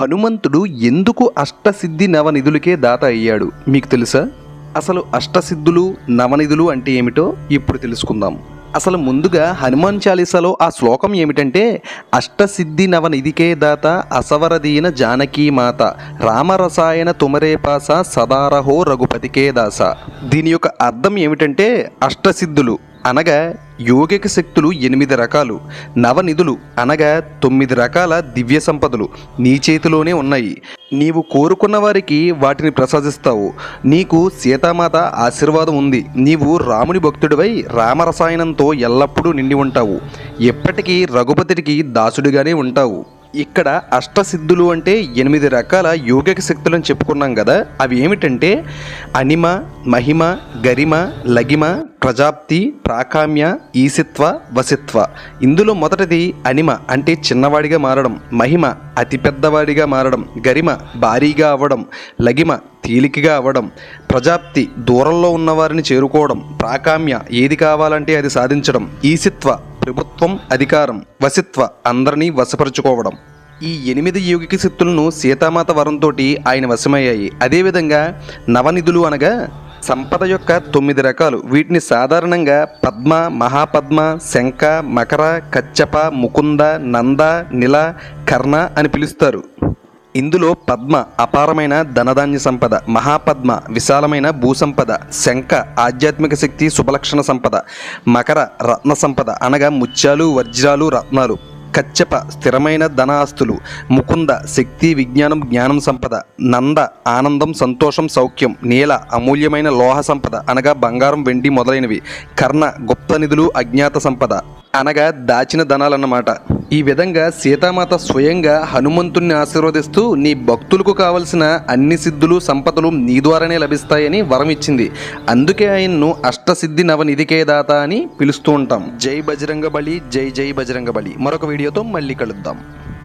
హనుమంతుడు ఎందుకు అష్టసిద్ధి నవనిధులకే దాత అయ్యాడు? మీకు తెలుసా? అసలు అష్టసిద్ధులు నవనిధులు అంటే ఏమిటో ఇప్పుడు తెలుసుకుందాం. అసలు ముందుగా హనుమాన్ చాలీసాలో ఆ శ్లోకం ఏమిటంటే అష్టసిద్ధి నవనిధికే దాత అసవరదీన జానకీ మాత రామరసాయన తుమరేపాస సదారహో రఘుపతికే దాస. దీని యొక్క అర్థం ఏమిటంటే అష్టసిద్ధులు అనగా యోగిక శక్తులు ఎనిమిది రకాలు. నవనిధులు అనగా తొమ్మిది రకాల దివ్య సంపదలు నీ చేతిలోనే ఉన్నాయి. నీవు కోరుకున్న వారికి వాటిని ప్రసాదిస్తావు. నీకు సీతామాత ఆశీర్వాదం ఉంది. నీవు రాముని భక్తుడివై రామరసాయనంతో ఎల్లప్పుడూ నిండి ఉంటావు. ఎప్పటికీ రఘుపతికి దాసుడిగానే ఉంటావు. ఇక్కడ అష్టసిద్ధులు అంటే ఎనిమిది రకాల యోగిక శక్తులను చెప్పుకున్నాం కదా. అవి ఏమిటంటే అనిమ మహిమ గరిమ లగిమ ప్రజాప్తి ప్రాకామ్య ఈసిత్వ వసిత్వ ఇందులో మొదటిది అనిమ అంటే చిన్నవాడిగా మారడం మహిమ అతిపెద్దవాడిగా మారడం గరిమ భారీగా అవ్వడం లగిమ తేలికగా అవ్వడం ప్రజాప్తి దూరంలో ఉన్నవారిని చేరుకోవడం ప్రాకామ్య ఏది కావాలంటే అది సాధించడం ఈసిత్వ ప్రభుత్వం అధికారం వసిత్వ అందరినీ వశపరుచుకోవడం. ఈ ఎనిమిది యోగిక శక్తులను సీతామాత వరంతో ఆయన వశమయ్యాయి. అదేవిధంగా నవనిధులు అనగా సంపద యొక్క తొమ్మిది రకాలు. వీటిని సాధారణంగా పద్మ మహాపద్మ శంఖ మకర కచ్చప ముకుంద నంద నిల కర్ణ అని పిలుస్తారు. ఇందులో పద్మ అపారమైన ధనధాన్య సంపద మహాపద్మ విశాలమైన భూసంపద శంఖ ఆధ్యాత్మిక శక్తి శుభలక్షణ సంపద మకర రత్న సంపద అనగా ముత్యాలు వజ్రాలు రత్నాలు. కచ్చప స్థిరమైన ధన ఆస్తులు ముకుంద శక్తి విజ్ఞానం జ్ఞానం సంపద నంద ఆనందం సంతోషం సౌఖ్యం నీల అమూల్యమైన లోహ సంపద అనగా బంగారం వెండి మొదలైనవి. కర్ణ గుప్త నిధులు అజ్ఞాత సంపద అనగా దాచిన ధనాలన్నమాట. ఈ విధంగా సీతామాత స్వయంగా హనుమంతుణ్ణి ఆశీర్వదిస్తూ నీ భక్తులకు కావలసిన అన్ని సిద్ధులు సంపదలు నీ ద్వారానే లభిస్తాయని వరం ఇచ్చింది. అందుకే ఆయన్ను అష్టసిద్ధి నవనిధికే దాత అని పిలుస్తూ ఉంటాం. జై బజరంగ బలి జై జై బజరంగ బలి మరొక వీడియోతో మళ్ళీ కలుద్దాం.